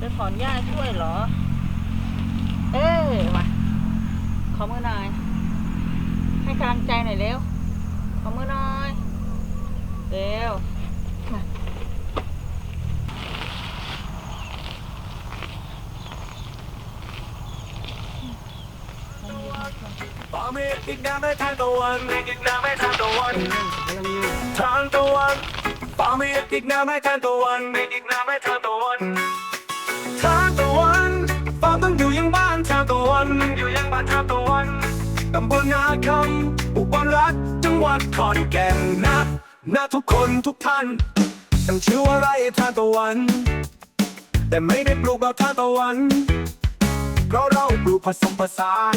จะถอนหญ้าช่วยเหรอ เอ้ยมาขอมือหน่อย ให้กำลังใจหน่อยเร็ว ขอมือหน่อย เร็วมาปาเมฆอีกน้ำไม่ทานตะวันเมฆอีกน้ำไม่ทานตะวันทานตะวันปาเมฆอีกน้ำไม่ทานตะวันเมฆอีกน้ำไม่ทานตะวัน ทานตะวันฟ้าต้องอยู่ยังบ้านทานตะวันอยู่ยังบ้านทานตะวันตำบลนาคำอุบลรัฐจังหวัดขอนแก่นนะนะทุกคนทุกท่านตั้งชื่อว่าไรทานตะวัน แต่ไม่ได้ปลูกแบบทานตะวัน เพราะเราปลูกผสมผสาน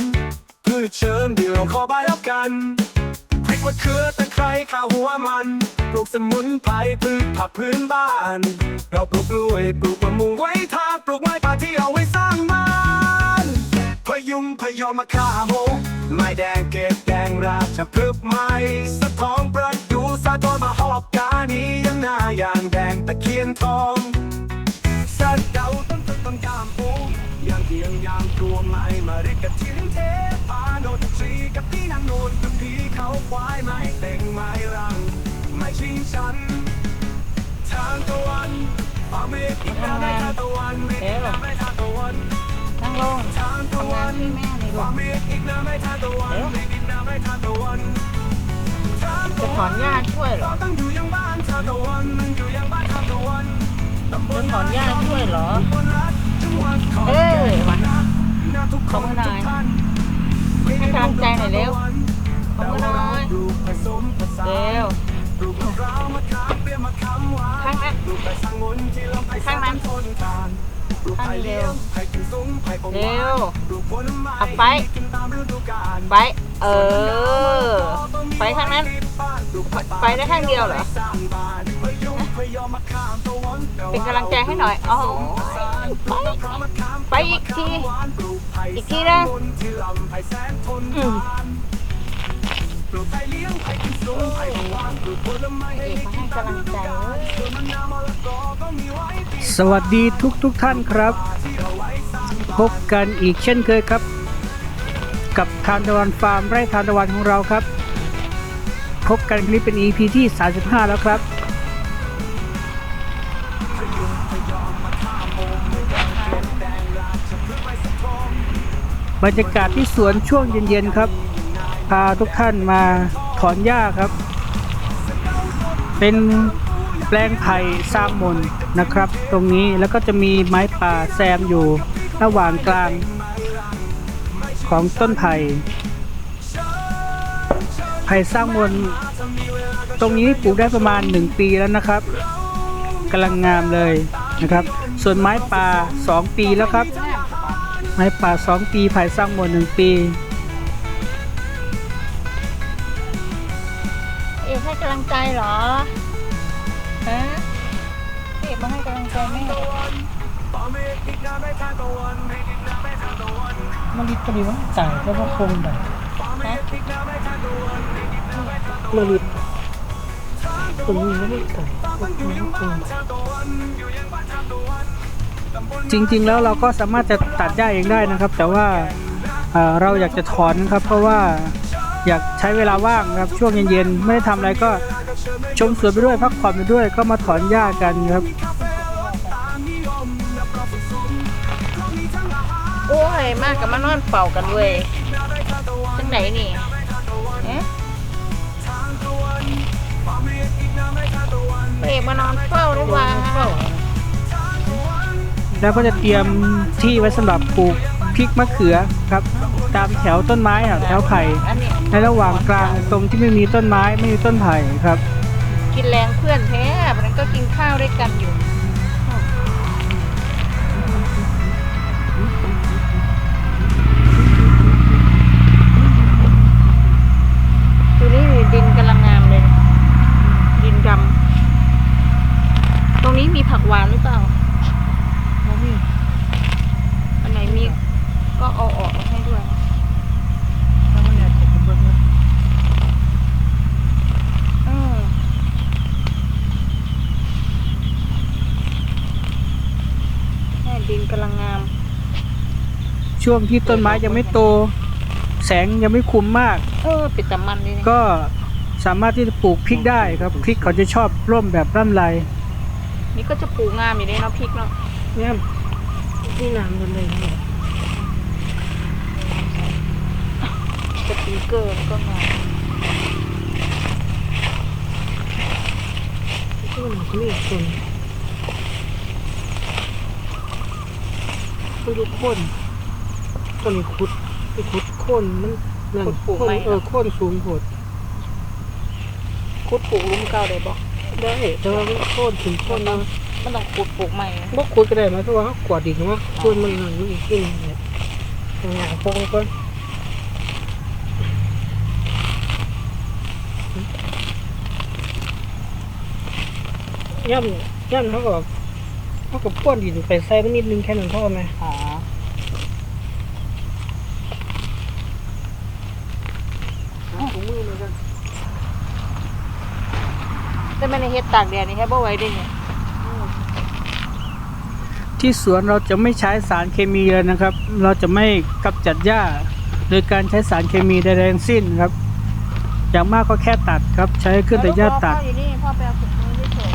พืชเชิญเดี่ยวขอใบแล้วกันพริกมะเขือตะไคร้ข้าวหัวมัน ปลูกสมุนไพรพืชผักพื้นบ้าน เราปลูกกล้วยปลูกมะม่วงไว้ทาปลูกไม้ป่าที่เอาไว้สร้างบ้านพยุงพยอมมะข่าโมไม้แดงเก็บแดงราชพฤกษ์ไม้สะท้องประดูสะทอนมาหอบกานี้ยังหน้าอย่างแดงตะเคียนทองสัตว์เดาต้นต้นต้นกามปูย่างเดียงยามตัวไม้มาเรียกกับเทียนเทพานดนตรีกับพี่นางโนนกับพี่เขาควายไม้เต็งไม้รัง ชิงฉัน ทางตะวันป่าเมฆอีกแล้วไม่ทางตะวันเมฆอีกแล้วไม่ทางตะวัน นั่งลงทางตะวันนช่วยแม่หน่อยลูป่าเมฆอีกแล้วไม่ทางตะวันเมฆอีกแล้วไม่ทางตะวันทางจะตะถวัอนนหญ้าช่วยเหรอต้องอยู่ยังบ้านทางตะวันอยู่ยังบ้านทางตะวันตำบจะลถอนหญ้าช่วยเหรอเอ้ยมาขอมือหน่อยให้กำลังใจหน่อยเร็วขอมือหน่อยเร็ว ข้างนั้นข้างนั้นข้างนี้เร็วเร็วเอาไป ไป เออ ไปข้างนั้น ไปได้ข้างเดียวเหรอ เป็นกำลังใจให้หน่อยอ๋อไป ไปอีกที อีกทีนะ สวัสดีทุกทุกท่านครับ พบกันอีกเช่นเคยครับ กับทานตะวันฟาร์มไร่ทานตะวันของเราครับ พบกันคลิปเป็น EP ที่ 35 แล้วครับบรรยากาศที่สวนช่วงเย็นๆครับ พาทุกท่านมาถอนหญ้าครับ เป็นแปลงไผ่สร้างมนนะครับ ตรงนี้แล้วก็จะมีไม้ป่าแซมอยู่ระหว่างกลางของต้นไผ่ไผ่สร้างมนตรงนี้ปลูกได้ประมาณ 1 ปีแล้วนะครับกำลังงามเลยนะครับ ส่วนไม้ป่า 2 ปีแล้วครับ ไม้ป่า 2 ปีไผ่สร้างมน1ปี เหรอฮะเอกมาให้กำลังใจแม่มันลิตรนี้ว่าจ่ายก็ว่าคงแบบมันลิตตรงนี้ไม่ได้จ่ายก็คงจริง ๆ แล้วเราก็สามารถจะตัดหญ้าเองได้นะครับ แต่ว่าเอ่อเราอยากจะถอนครับ เพราะว่าอยากใช้เวลาว่างครับช่วงเย็นๆไม่ได้ทำอะไรก็ ชมสวนไปด้วยพักผ่อนไปด้วยก็มาถอนหญ้ากันครับ โอ้ย มากกับมานอนเป่ากันเว้ยจังไหนนี่เอ๊ะเอกมานอนเฝ้าหรือเปล่า แล้วก็จะเตรียมที่ไว้สำหรับปลูก พริกมะเขือครับตามแถวต้นไม้อะแถวไผ่ในระหว่างกลางตรงที่ไม่มีต้นไม้ไม่มีต้นไผ่ครับ กินแรงเพื่อนแท้วันนั้นก็กินข้าวด้วยกันอยู่ตัวนี้ดินกำลังงามเลย ดินดำตรงนี้มีผักหวานหรือเปล่าไม่มี อันไหนมี ก็เอาออกให้ด้วยอืมแค่ดิดินกำลังงาม ช่วงที่ต้นไม้ยังไม่โต แสงยังไม่คุมมาก เออปิดตามันนี่นี่ก็สามารถที่จะปลูกพริกได้ครับพริกเขาจะชอบร่มแบบร่ำไรนี่ก็จะปลูกงามอยู่เลยเนาะพริกเนาะเนี่ยนี่น้ำมันเลยสปี กเกอร์ก็งามต้นนี่ต้นต้นยุคนต้นนี้ขุดไปขุดโคนมันนั่นโคนเออโคนสูงโหดขุดปลูกหลุมเก่าได้บ่ได้แต่ว่ามันโคนถึงโคนนะมันต้องขุดปลูกใหม่บ่ขุดก็ได้ไหมเพราะว่าเขากวาดดินว่าโคนมันนั่นมันอีกขึ้นเนี่ยงานพวกมันก็ ย่ำย่ำเขาก็เขาก็ป้วนดินไปใส่มันนิดนึงแค่นั้นพอไหมอ๋อแต่ไม่ได้เฮ็ดตากแดดนี่แค่บ่ไหว้ได้เนี่ยที่สวนเราจะไม่ใช้สารเคมีเลยนะครับ เราจะไม่กำจัดหญ้าโดยการใช้สารเคมีใดๆทั้งสิ้นครับ อย่างมากก็แค่ตัดครับ ใช้ขึ้นแต่หญ้าตัดพ่ออยู่นี่พ่อไปเอาขุดมือที่เถอะ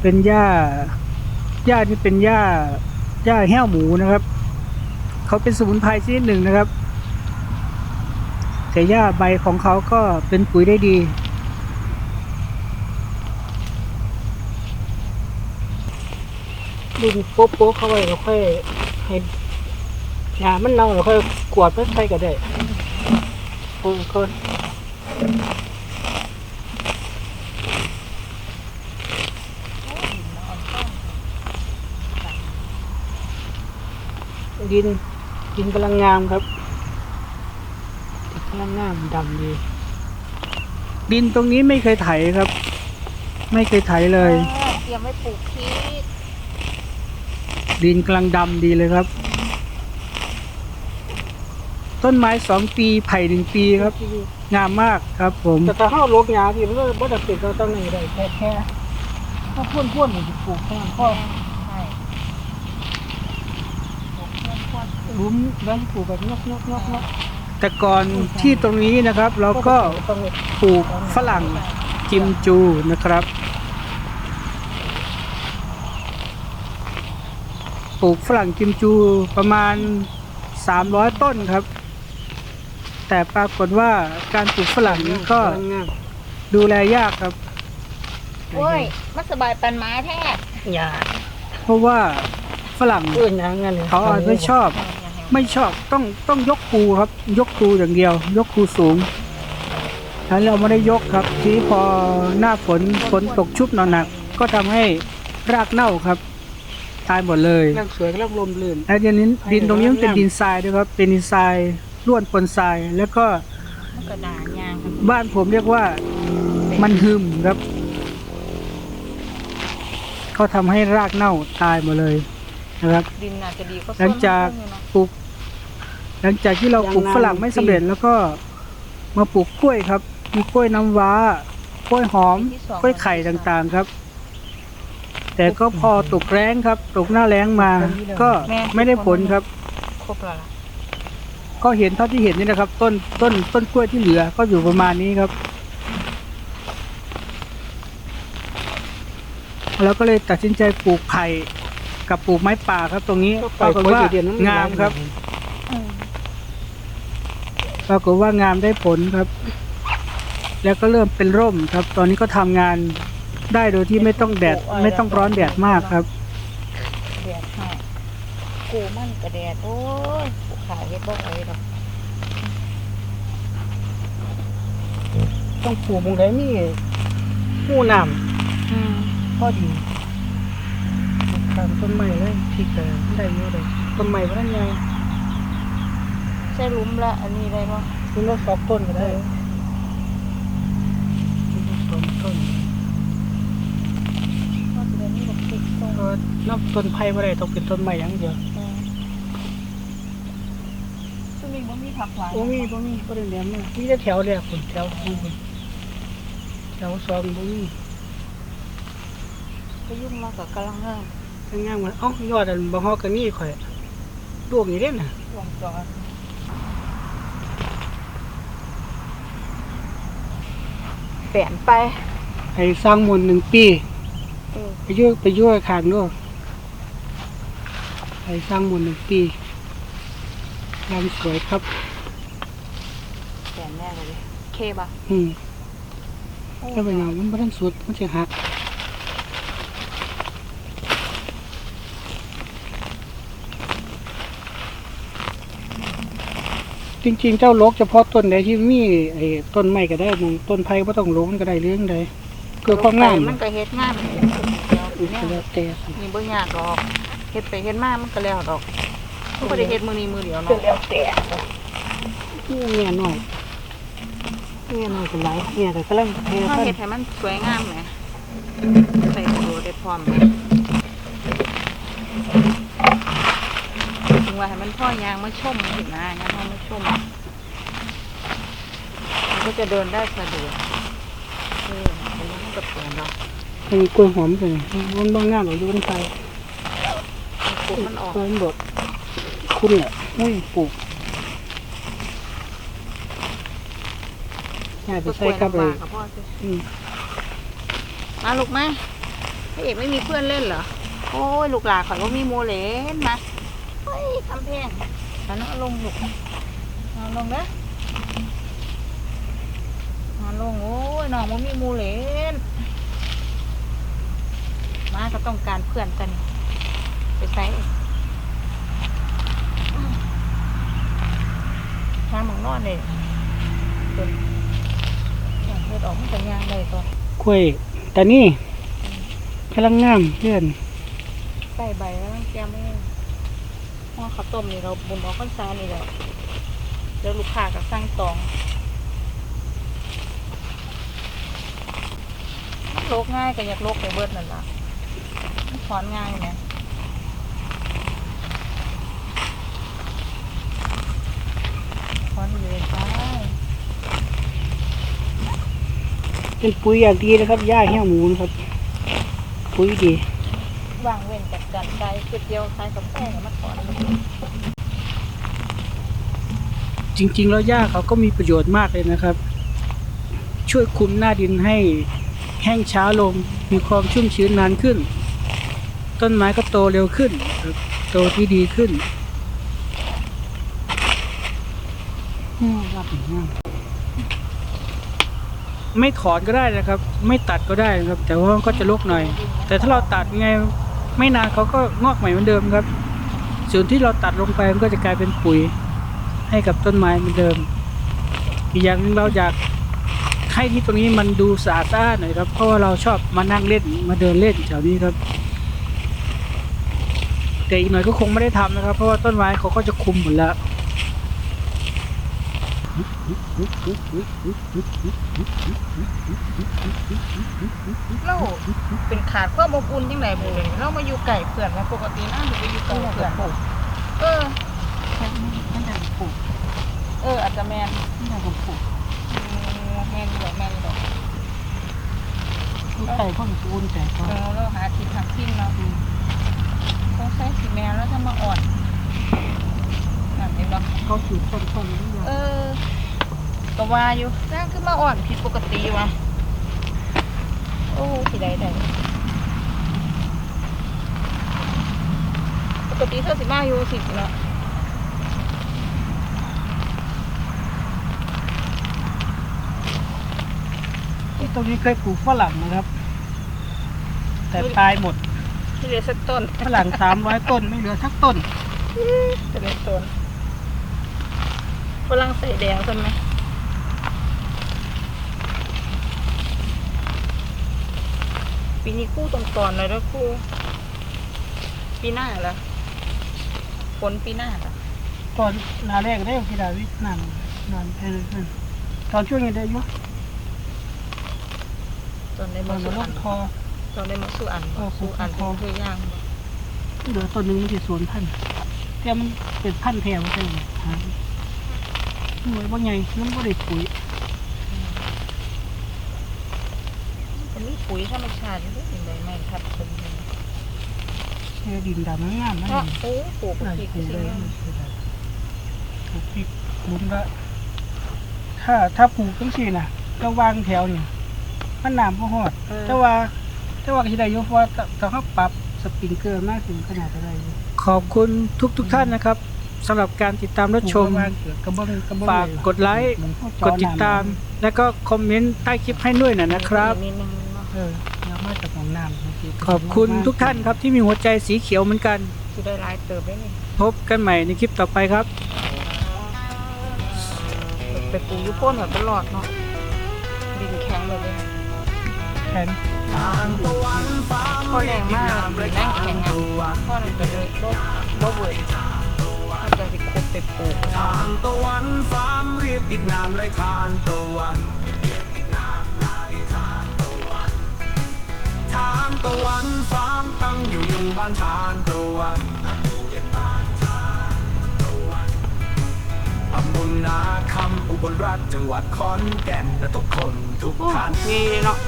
เป็นหญ้าหญ้าที่เป็นหญ้าหญ้าแห้วหมูนะครับ เขาเป็นสมุนไพรชนิดหนึ่งนะครับ แต่หญ้าใบของเขาก็เป็นปุ๋ยได้ดี ดินโป๊ะโป๊ะเข้าไปเราค่อยให้หญ้ามันเน่าเราค่อยกวาดเพื่อใช้ก็ได้โอ้คน ดินดินกำลังงามครับดินกำลังงามดำดีดินตรงนี้ไม่เคยไถครับ ไม่เคยไถเลยออเตรียมไว้ปลูกพริกดินกำลังดำดีเลยครับ ต้นไม้สองปีไผ่หนึ่งปีครับ งามมากครับผม แต่ถ้าเข้าลกยาที่มันก็บ่ได้เป็นเราต้องนี่ได้แค่แค่ถ้าพ่นพ่นนี่ปลูกแค่นั้นก็ ใช่ปลูกเพื่อน พวดหลุมแล้วปลูกแบบงอกงอกงอกงอกแต่ก่อนที่ตรงนี้นะครับ เราก็ปลูกฝรั่งกิมจูนะครับ ปลูกฝรั่งกิมจูประมาณ 300 ต้นครับ แต่ปรากฏว่าการปลูกฝรั่งนี้ก็ดูแลยากครับ โอ้ยมันสบายปันไม้แท้ยากเพราะว่าฝรั่งเขาอาจไม่ชอบ ไม่ชอบต้องต้องยกคูครับ ยกคูอย่างเดียว ยกคูสูงแล้วเราไม่ได้ยกครับ ทีนี้พอหน้าฝนฝนตกชุบหนักๆก็ทำให้รากเน่าครับตายหมดเลยร่างสวยร่างลมลื่นแล้วเดี๋ยวนี้ดินตรงนี้มันเป็นดินทรายด้วยครับ เป็นดินทรายล้วนปนทรายแล้วก็มันก็ด่ายางกันบ้านผมเรียกว่ามันหึมครับเขาทำให้รากเน่าตายหมดเลยนะครับดินอาจจะดีก็หลังจากปลูก หลังจากที่เราปลูกฝรั่งไม่สำเร็จแล้วก็มาปลูกกล้วยครับ มีกล้วยน้ำว้ากล้วยหอมกล้วยไข่ต่างๆครับ แต่ก็พอตกแรงครับ ตกหน้าแรงมา ก็ไม่ได้ผลครับครบแล้วล่ะก็เห็นเท่าที่เห็นนี่นะครับ ต้นต้นต้นกล้วยที่เหลือ ก็อยู่ประมาณนี้ครับแล้วก็เลยตัดสินใจปลูกไผ่กับปลูกไม้ป่าครับ ตรงนี้ปรากฏว่างามครับ ปรากฏว่างามได้ผลครับ แล้วก็เริ่มเป็นร่มครับ ตอนนี้ก็ทำงานได้โดยที่ไม่ต้องแดดไม่ต้องร้อนแดดมากครับแดดให้กูมันกระแดดโอ้ยปลูกขายเฮ็ดบ่ไหวดอกต้องปลูกตรงไหนมีหูน้อืมำพอดีตามต้นไม้เลยพริกแต่ได้เยอะเลยต้นไม้พระใหญ่ ใช่หลุมละอันนี้ได้บ่คุณว่าสองต้นก็ได้สองต้นว่าสิได้มีบักพริกตรงเออนับต้นไผ่ไม่ได้ต้องเป็นต้นไม้อย่างเดียวอืมซึ่งมีนี่บ่มีผักหวานโอ้มีบ่มีบ่ได้แหลมเลยมีแต่แถวแรกคนแถวสองคนแถวสองบ่มีไปยุ่งเรากับกำลังเริ่มทั้งย่างมันเอ้ายอดอันบ่ฮอกกันนี่ข่อยลวกนี่เด้น่ะวงจร เปลี่ยนไปให้สร้างมนต์หนึ่งปี เออไปอยู่ไปอยู่ข้างด้วยให้สร้างมนต์หนึ่งปีงานสวยครับเปลี่ยนแน่เลยดิเคป่ะอืมถ้าเป็นอย่างมันบ่ทันสุดมันจะหัก จริง ๆ เจ้าลกเฉพาะต้นใดที่มีไอ้ต้นไม้ก็ได้มงต้นไผ่บ่ต้องลงมันก็ได้เรื่องใดเพื่อความงามมันก็เฮ็ดงามอืมแน่ก็แล้วแต่สินี่บ่ยากดอกเฮ็ดไปเฮ็ดมามันก็แล้วดอกมันบ่ได้เฮ็ดมื้อนี้มื้อเดียวก็เนาะแล้วแต่เนี่ยน้อยเนี่ยน้อยก็หลายเนี่ยก็กำลังเทถ้าพันเฮ็ดให้มันสวยงามแหมใส่ตัวได้พร้อมแหมถึง ว่าให้มันพ่อยางมาชมเห็นนะยางมาชมมันก็จะเดินได้สะดวกเออเป็นยังกับเปลี่ยนดอกมันมีกล้วยหอมเลยมันบางงามหรอกอยู่บนไฟปลูกมันออกต้นบดคุณเนี่ยอุ้ยปลูกง่ายไปก็ใส่ครับเลยกับพ่อสิอืมมาลูกมาพระเอกไม่มีเพื่อนเล่นเหรอ โอ้ยลูกหลานข่อยว่ามีโมเลนมา เฮ้ยคำเพลงมาเนาะลงลูกเอาลงนะมาลงโอ้ยน้องว่ามีโมเลนมาก็ต้องการเพื่อนกัน ไปใส่หาหมองนอนเลยตัวเฮ็ดออกมันจะยางเลยตัวกล้วยแต่นี่กำลังงามเพื่อนใส่ใบแล้วแกไม่ ห่อข้าวต้มนี่เราบุญออกข้าวสารนี่แหละเดี๋ยวลูกค้าก็สั่งตองมันโลกง่ายก็อยากโลกไปเบิดนั่นล่ะมันถอนง่ายไหมถอนเลยไปเป็นปุ๋ยอย่างดีนะครับหญ้าเหี้ยวหมูนะครับ ปุ๋ยดี วางเว้นจากการใช้ก๋วยเตี๋ยวใช้กาแฟกับมาถอนจริง ๆ แล้วหญ้าเขาก็มีประโยชน์มากเลยนะครับ ช่วยคุมหน้าดินให้แห้งช้าลง มีความชุ่มชื้นนานขึ้น ต้นไม้ก็โตเร็วขึ้น โตที่ดีขึ้นไม่ถอนก็ได้นะครับ ไม่ตัดก็ได้นะครับ แต่ว่าก็จะรกหน่อย แต่ถ้าเราตัดไง ไม่นานเขาก็งอกใหม่เหมือนเดิมครับ ส่วนที่เราตัดลงไปมันก็จะกลายเป็นปุ๋ยให้กับต้นไม้เหมือนเดิม อีกอย่างหนึงเราอยากให้ที่ตรงนี้มันดูสะอาดสะอาดหน่อยครับ เพราะว่าเราชอบมานั่งเล่นมาเดินเล่นแถวนี้ครับ แต่อีกหน่อยก็คงไม่ได้ทำนะครับ เพราะว่าต้นไม้เขาก็จะคุมหมดแล้ว เราเป็นขาดความอบอุ่นยังไงบุเลยเรามาอยู่ไก่เพื่อนมาปกติน่าจะไปอยู่ไก่เพื่อนเออมันจะปลูกเอออาจจะแมนมันจะปลูกอืมแมนอยู่ดอกแมนอยู่ดอกไก่พ่อจะอุ่นใจเขาเออเราหาทิศทางทิ้งเนาะต้องใช้สีแมนแล้วถ้ามาอ่อน นั่นเองเนาะเขาถือต้นต้นนี้เออก็ว่าอยู่ร่างขึ้นมาอ่อนผิดปกติวะโอ้สิได้ได้ปกติเธอสิมาอยู่สิเนาะตรงนี้เคยปลูกฝรั่งนะครับ แต่ตายหมดที่เหลือสักต้นฝรั่งสามร้อยต้นไม่เหลือสักต้นจะเป็นต้น ฝรั่งใส่แดงใช่ไหมปีนี้คู่ตรงตอนเลยด้วยคู่ ปีหน้าเหรอฝนปีหน้าเหรอก่อนหนาแรกได้พี่ดาวินานนานแค่นั้นตอนช่วงนี้ได้อยุ่ตอนได้ตอมานสู่ลอังนคอตอนได้มาสู่อันเออสู่สู่อันคอคือย่างบ่เหลือต้นหนึงมันจะสวนพันธุ์แต่มันเป็นพันธุ์แถวใช่ไหม หาหน่วยว่าไงมันบ่ได้ปุ๋ยมันมีปุ๋ยธรรมชาติอยู่ด้วยใบไม้ทับคนแค่ดินดำงามๆนะเพราะโอ้ปลูกได้พริกปลูกสิเลยงามปลูกพริกหลุมละถ้าถ้าปลูกจังซี่น่ะจะวางแถวนี่มันน้ำบ่ฮอดเออแต่ว่าแต่ว่าก็สิได้อยู่เพราะว่าถ้าถ้าเขาปรับสปริงเกอร์มากถึงขนาดเท่าไหร่ขอบคุณทุกทุกๆท่านนะครับ สำหรับการติดตามรับชม ฝากกดไลค์ กดติดตาม แล้วก็คอมเมนต์ใต้คลิปให้ด้วยนะนะครับนิดนึงเนาะเออเรามาจากของน้ำขอบคุณทุกท่านครับที่มีหัวใจสีเขียวเหมือนกันสิได้หลายเติบได้นี่พบกันใหม่ในคลิปต่อไปครับ ไปปลูกอยุโป้นแบบตลอดเนาะดินแข็งเลยเลยแทนพอแรงมากดินนั่งแข็งอะพ่อมันไปเลยโรคโรคเวิร์ ดถ้าจะไปปลูกทานตะวันฟ้ามเรียกอีกนามเลยทานตะวันทานตะวันฟ้ามตั้งอยู่ยังบ้านทานตะวันอำบุญนาคำอุบลรัฐจังหวัดขอนแก่นและทุกคนทุกท่านนี่เนาะ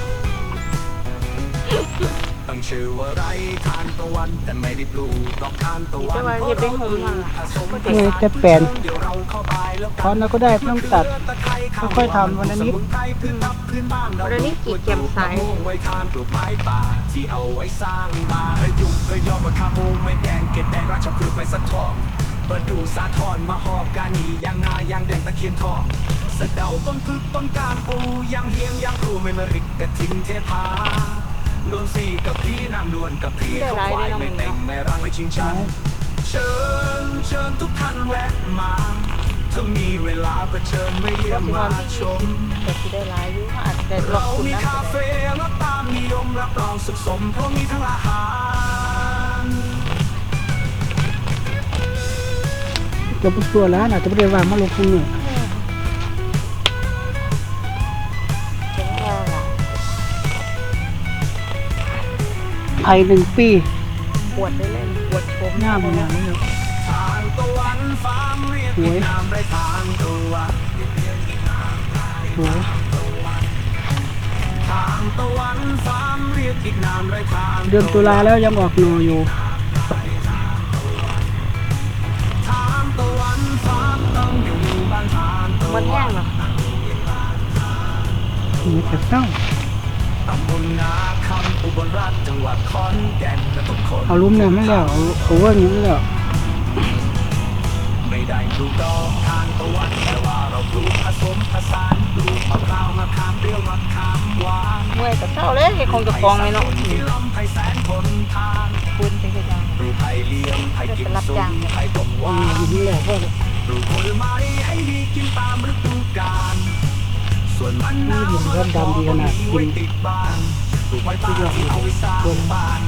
ตั้งชื่อว่าไรทานตะวันแต่ไม่ได้ปลูกดอกทานตะวันแต่ว่าอย่าไปหุมมันล่ะเออแต่แปลนเดี๋ยวเราเข้าไปแล้วตอนนั้นก็ได้เพิ่งตัดค่อยๆทำวันละนิดวันนี้กี่เกียมสายไว้ทานปลูกไม้ป่าที่เอาไว้สร้างบ้านให้ยุ่งเคยยอมมาคาโมงไม่แดงเกล็ดแดงราชพฤกษ์ไปสักทองเปิดดูสาทรมาหอบกานียางนายางแดงตะเคียนทองสะเดาต้นพึกต้นการปูยางเฮียงยางครูไม่มาริกกระทิงเทพา ลวนสีกับพี่นางลวนกับพี่เขาควายไม่เต็มไม่รังไม่ชิงชันเชิญเชิญทุกท่านแวะมาถ้ามีเวลาก็เชิญมาเยี่ยมมาชมแต่ที่ได้หลายอยู่อาจจะได้ลเราดคุณมีนะคาเฟ่รับตามนิยมรับรองสุขสมเพราะมีทั้งอาหารเกือบตัวแล้วน่ะจะไม่ได้วางมาลงพุงเนี่ย ไอหนึ่งปีปวดได้เลยปวดชมหน้ามันอย่างนี้เลยทางตะวันฟ้ามเรียกสวยอีกนามได้ทางตะวันสวยทางตะวันฟ้ามเรียกอีกนามได้ทางเดือนตุลาแล้วยังออกหน่ออยู่ทางตะวันฟ้ามต้องอยู่บ้านทางตะมันวัแห้งนเหรอมีแต่เศร้า ตำบลนาคำอุบลราชจังหวัดขอนแก่นและทุกคนเอาลุ้มเนี่ยไม่แล้วเอาเอาว่าอย่างนี้ไม่แล้วไม่ได้ปลูกดอกทานตะวันแต่ว่าเราปลูกผสมผสานปลูกมะพร้าวมะขามเปรี้ยวมะขามหวานเมื่อยกับเศร้าเลยให้คงจะฟองเลยเนาะที่ลำไผ่แสนทนทานคุณเป็นยังปลูกไผ่เลี้ยงไผ่กินสุกไผ่ต้มหวานอย่างนี้แหละก็ปลูกผลไม้ให้ดีกินตามฤดูกาลส่ว นมันนาวมะละกอก็มีไว้ติดบ้านปลูกไม้ป่าที่เอาไว้สร้างบ้าน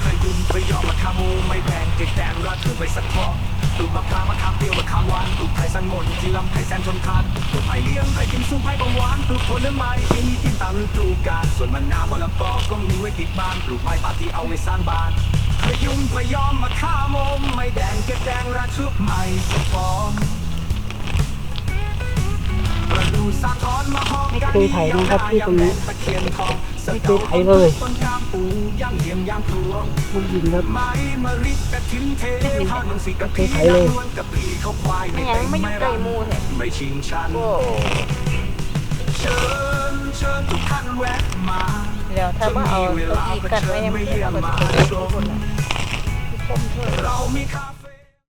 เคยยุ่งเคยอมมาขโมยไม่แบ่งเก็บแดงรัดถือไปสักทองปลูกมะพร้าวมะขามเปรี้ยวมะขามหวานปลูกไผ่สันงนที่ลำไผ่แสนชนทานปลูกไผ่เลี้ยงไผ่กินสุกไผ่บางหวานปลูกผลไม้ที่มีกินตามฤดูกาลส่วนมันนาวมะละกอก็มีไว้ติดบ้านปลูกไม้ป่าที่เอาไว้สร้างบ้านเคยยุ่งเคยอมมาฆ่ามมไม่แดงเก็บแดงรัดชุบใหม่สกฟองประดูสาทรมาหอบ ไม่เคยไถนะครับที่ตรงนี้ตะเคียนทองไม่เคยไถเลยต้นกามปูย่างเหียงย่างพลวงมันยินครับไม้มะริกกระถิ่นเททอดมังสีกะไม่พีเคยไถเลยนวลยไม่ยังไม่ยู่ใจมูแท้ไม่ชิงชันโอ้เชิญเชิญทุกท่านแวะมาแล้วถ้าว่าเอาตัวอีกันไว้ยังไม่ได้เราก็จะไปเล่นทุกคนละที่ชมเรามีคา